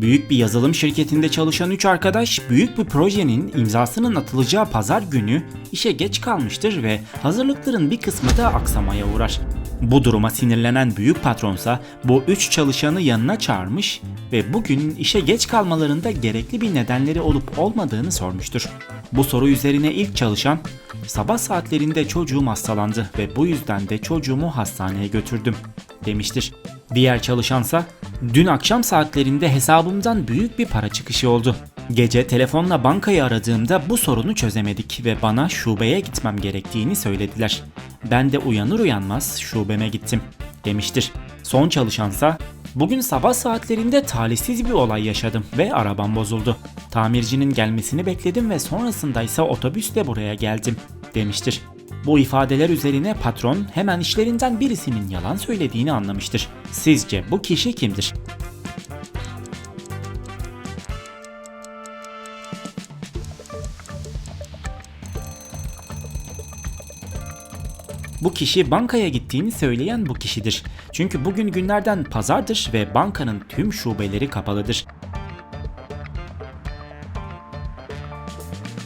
Büyük bir yazılım şirketinde çalışan 3 arkadaş büyük bir projenin imzasının atılacağı pazar günü işe geç kalmıştır ve hazırlıkların bir kısmı da aksamaya uğrar. Bu duruma sinirlenen büyük patronsa bu 3 çalışanı yanına çağırmış ve bugün işe geç kalmalarında gerekli bir nedenleri olup olmadığını sormuştur. Bu soru üzerine ilk çalışan sabah saatlerinde çocuğum hastalandı ve bu yüzden de çocuğumu hastaneye götürdüm demiştir. Diğer çalışansa dün akşam saatlerinde hesabımdan büyük bir para çıkışı oldu. Gece telefonla bankayı aradığımda bu sorunu çözemedik ve bana şubeye gitmem gerektiğini söylediler. Ben de uyanır uyanmaz şubeme gittim demiştir. Son çalışansa Bugün sabah saatlerinde talihsiz bir olay yaşadım ve arabam bozuldu. Tamircinin gelmesini bekledim ve sonrasında ise otobüsle buraya geldim demiştir. Bu ifadeler üzerine patron hemen işlerinden birisinin yalan söylediğini anlamıştır. Sizce bu kişi kimdir? Bu kişi bankaya gittiğini söyleyen bu kişidir. Çünkü bugün günlerden pazardır ve bankanın tüm şubeleri kapalıdır.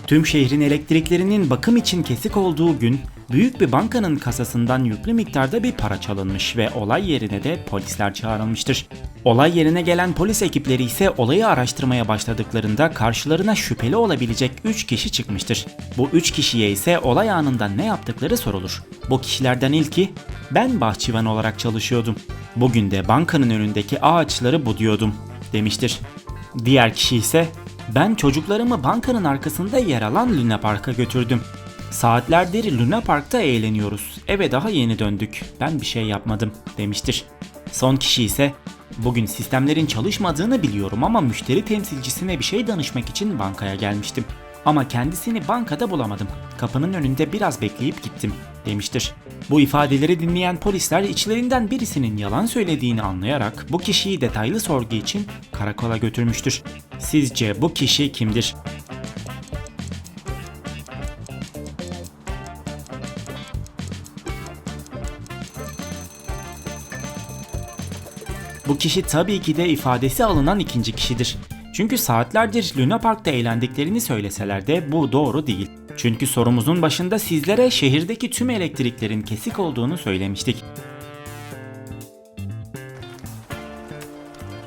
Tüm şehrin elektriklerinin bakım için kesik olduğu gün büyük bir bankanın kasasından yüklü miktarda bir para çalınmış ve olay yerine de polisler çağrılmıştır. Olay yerine gelen polis ekipleri ise olayı araştırmaya başladıklarında karşılarına şüpheli olabilecek 3 kişi çıkmıştır. Bu 3 kişiye ise olay anında ne yaptıkları sorulur. Bu kişilerden ilki ben bahçıvan olarak çalışıyordum. Bugün de bankanın önündeki ağaçları buduyordum demiştir. Diğer kişi ise ben çocuklarımı bankanın arkasında yer alan Luna Park'a götürdüm. Saatlerdir Luna Park'ta eğleniyoruz. Eve daha yeni döndük. Ben bir şey yapmadım demiştir. Son kişi ise bugün sistemlerin çalışmadığını biliyorum ama müşteri temsilcisine bir şey danışmak için bankaya gelmiştim. Ama kendisini bankada bulamadım. Kapının önünde biraz bekleyip gittim demiştir. Bu ifadeleri dinleyen polisler içlerinden birisinin yalan söylediğini anlayarak bu kişiyi detaylı sorgu için karakola götürmüştür. Sizce bu kişi kimdir? Bu kişi tabii ki de ifadesi alınan ikinci kişidir. Çünkü saatlerdir Luna Park'ta eğlendiklerini söyleseler de bu doğru değil. Çünkü sorumuzun başında sizlere şehirdeki tüm elektriklerin kesik olduğunu söylemiştik.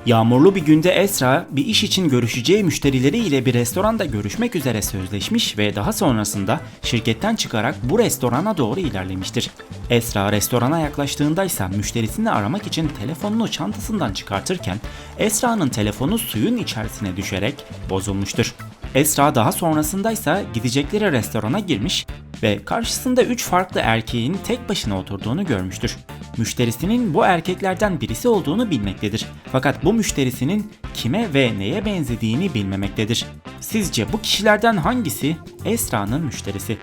Yağmurlu bir günde Esra bir iş için görüşeceği müşterileriyle bir restoranda görüşmek üzere sözleşmiş ve daha sonrasında şirketten çıkarak bu restorana doğru ilerlemiştir. Esra restorana yaklaştığında ise müşterisini aramak için telefonunu çantasından çıkartırken Esra'nın telefonu suyun içerisine düşerek bozulmuştur. Esra daha sonrasında ise gidecekleri restorana girmiş ve karşısında 3 farklı erkeğin tek başına oturduğunu görmüştür. Müşterisinin bu erkeklerden birisi olduğunu bilmektedir. Fakat bu müşterisinin kime ve neye benzediğini bilmemektedir. Sizce bu kişilerden hangisi Esra'nın müşterisi?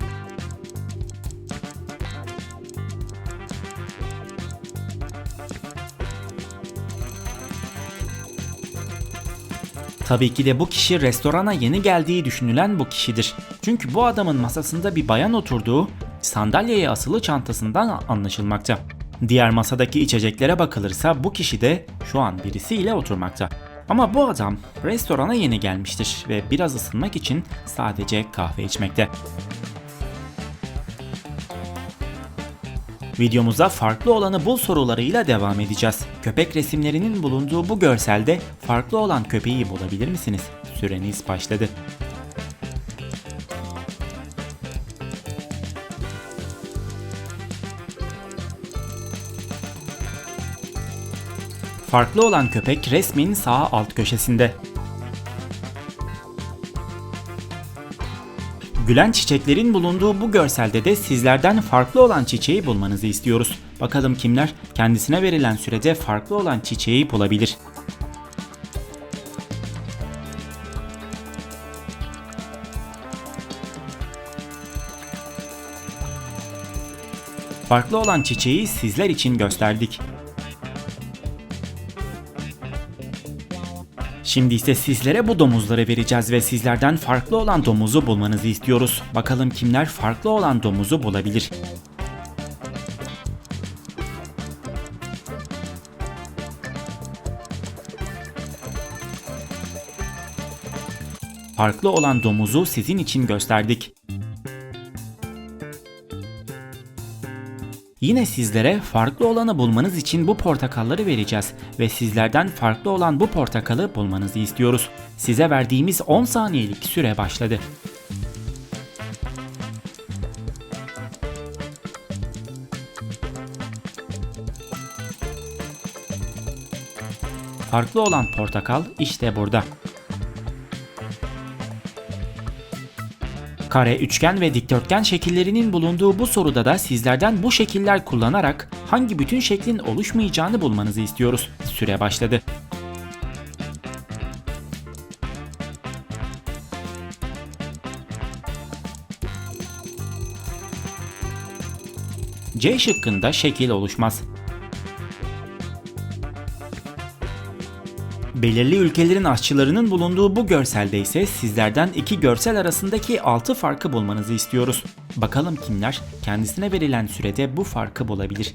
Tabii ki de bu kişi restorana yeni geldiği düşünülen bu kişidir. Çünkü bu adamın masasında bir bayan oturduğu sandalyeye asılı çantasından anlaşılmakta. Diğer masadaki içeceklere bakılırsa bu kişi de şu an birisiyle oturmakta. Ama bu adam restorana yeni gelmiştir ve biraz ısınmak için sadece kahve içmekte. Videomuza farklı olanı bul sorularıyla devam edeceğiz. Köpek resimlerinin bulunduğu bu görselde farklı olan köpeği bulabilir misiniz? Süreniz başladı. Farklı olan köpek resmin sağ alt köşesinde. Gülen çiçeklerin bulunduğu bu görselde de sizlerden farklı olan çiçeği bulmanızı istiyoruz. Bakalım kimler kendisine verilen sürede farklı olan çiçeği bulabilir. Farklı olan çiçeği sizler için gösterdik. Şimdi ise sizlere bu domuzları vereceğiz ve sizlerden farklı olan domuzu bulmanızı istiyoruz. Bakalım kimler farklı olan domuzu bulabilir? Farklı olan domuzu sizin için gösterdik. Yine sizlere farklı olanı bulmanız için bu portakalları vereceğiz ve sizlerden farklı olan bu portakalı bulmanızı istiyoruz. Size verdiğimiz 10 saniyelik süre başladı. Farklı olan portakal işte burada. Kare, üçgen ve dikdörtgen şekillerinin bulunduğu bu soruda da sizlerden bu şekiller kullanarak hangi bütün şeklin oluşmayacağını bulmanızı istiyoruz. Süre başladı. C şıkkında şekil oluşmaz. Belirli ülkelerin aşçılarının bulunduğu bu görselde ise sizlerden iki görsel arasındaki 6 farkı bulmanızı istiyoruz. Bakalım kimler kendisine verilen sürede bu farkı bulabilir.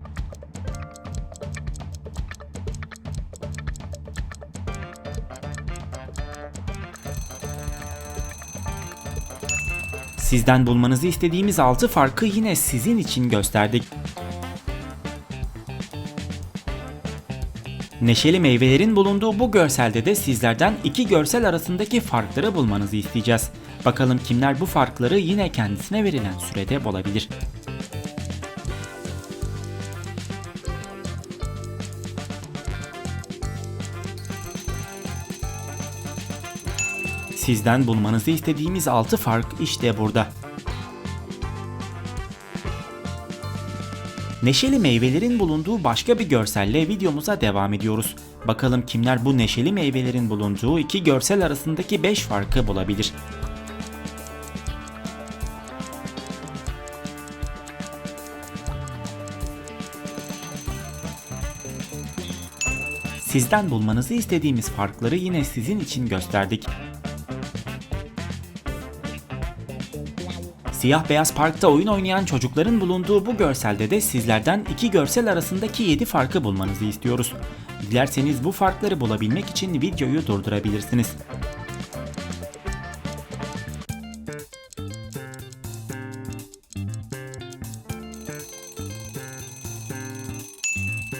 Sizden bulmanızı istediğimiz 6 farkı yine sizin için gösterdik. Neşeli meyvelerin bulunduğu bu görselde de sizlerden iki görsel arasındaki farkları bulmanızı isteyeceğiz. Bakalım kimler bu farkları yine kendisine verilen sürede bulabilir. Sizden bulmanızı istediğimiz 6 fark işte burada. Neşeli meyvelerin bulunduğu başka bir görselle videomuza devam ediyoruz. Bakalım kimler bu neşeli meyvelerin bulunduğu iki görsel arasındaki 5 farkı bulabilir. Sizden bulmanızı istediğimiz farkları yine sizin için gösterdik. Siyah beyaz parkta oyun oynayan çocukların bulunduğu bu görselde de sizlerden iki görsel arasındaki 7 farkı bulmanızı istiyoruz. Dilerseniz bu farkları bulabilmek için videoyu durdurabilirsiniz.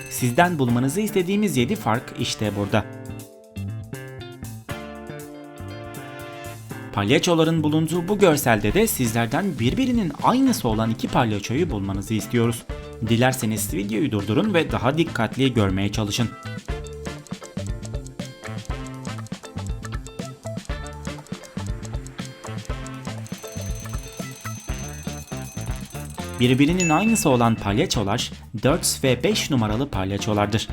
Sizden bulmanızı istediğimiz 7 fark işte burada. Palyaçoların bulunduğu bu görselde de sizlerden birbirinin aynısı olan iki palyaçoyu bulmanızı istiyoruz. Dilerseniz videoyu durdurun ve daha dikkatli görmeye çalışın. Birbirinin aynısı olan palyaçolar 4 ve 5 numaralı palyaçolardır.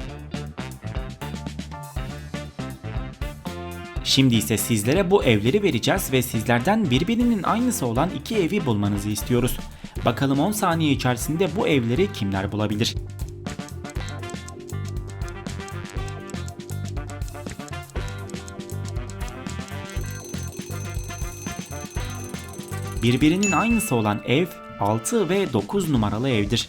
Şimdi ise sizlere bu evleri vereceğiz ve sizlerden birbirinin aynısı olan iki evi bulmanızı istiyoruz. Bakalım 10 saniye içerisinde bu evleri kimler bulabilir? Birbirinin aynısı olan ev 6 ve 9 numaralı evdir.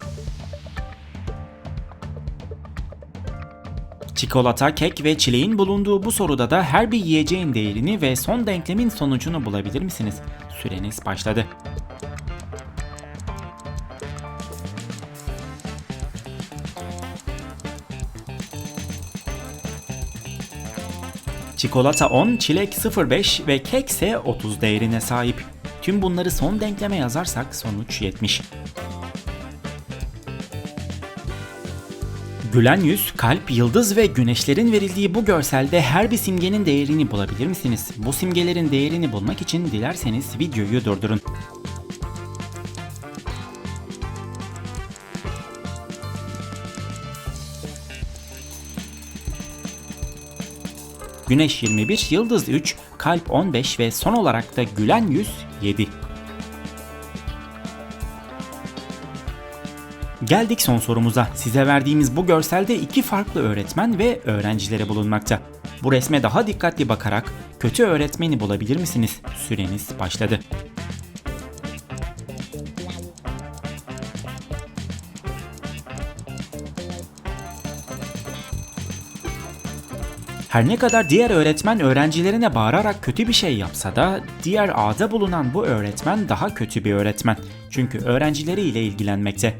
Çikolata, kek ve çileğin bulunduğu bu soruda da her bir yiyeceğin değerini ve son denklemin sonucunu bulabilir misiniz? Süreniz başladı. Çikolata 10, çilek 0.5 ve kek ise 30 değerine sahip. Tüm bunları son denkleme yazarsak sonuç 70. Gülen yüz, kalp, yıldız ve güneşlerin verildiği bu görselde her bir simgenin değerini bulabilir misiniz? Bu simgelerin değerini bulmak için dilerseniz videoyu durdurun. Güneş 21, Yıldız 3, Kalp 15 ve son olarak da Gülen 107. Geldik son sorumuza. Size verdiğimiz bu görselde iki farklı öğretmen ve öğrencileri bulunmakta. Bu resme daha dikkatli bakarak kötü öğretmeni bulabilir misiniz? Süreniz başladı. Her ne kadar diğer öğretmen öğrencilerine bağırarak kötü bir şey yapsa da diğer A'da bulunan bu öğretmen daha kötü bir öğretmen. Çünkü öğrencileriyle ilgilenmekte.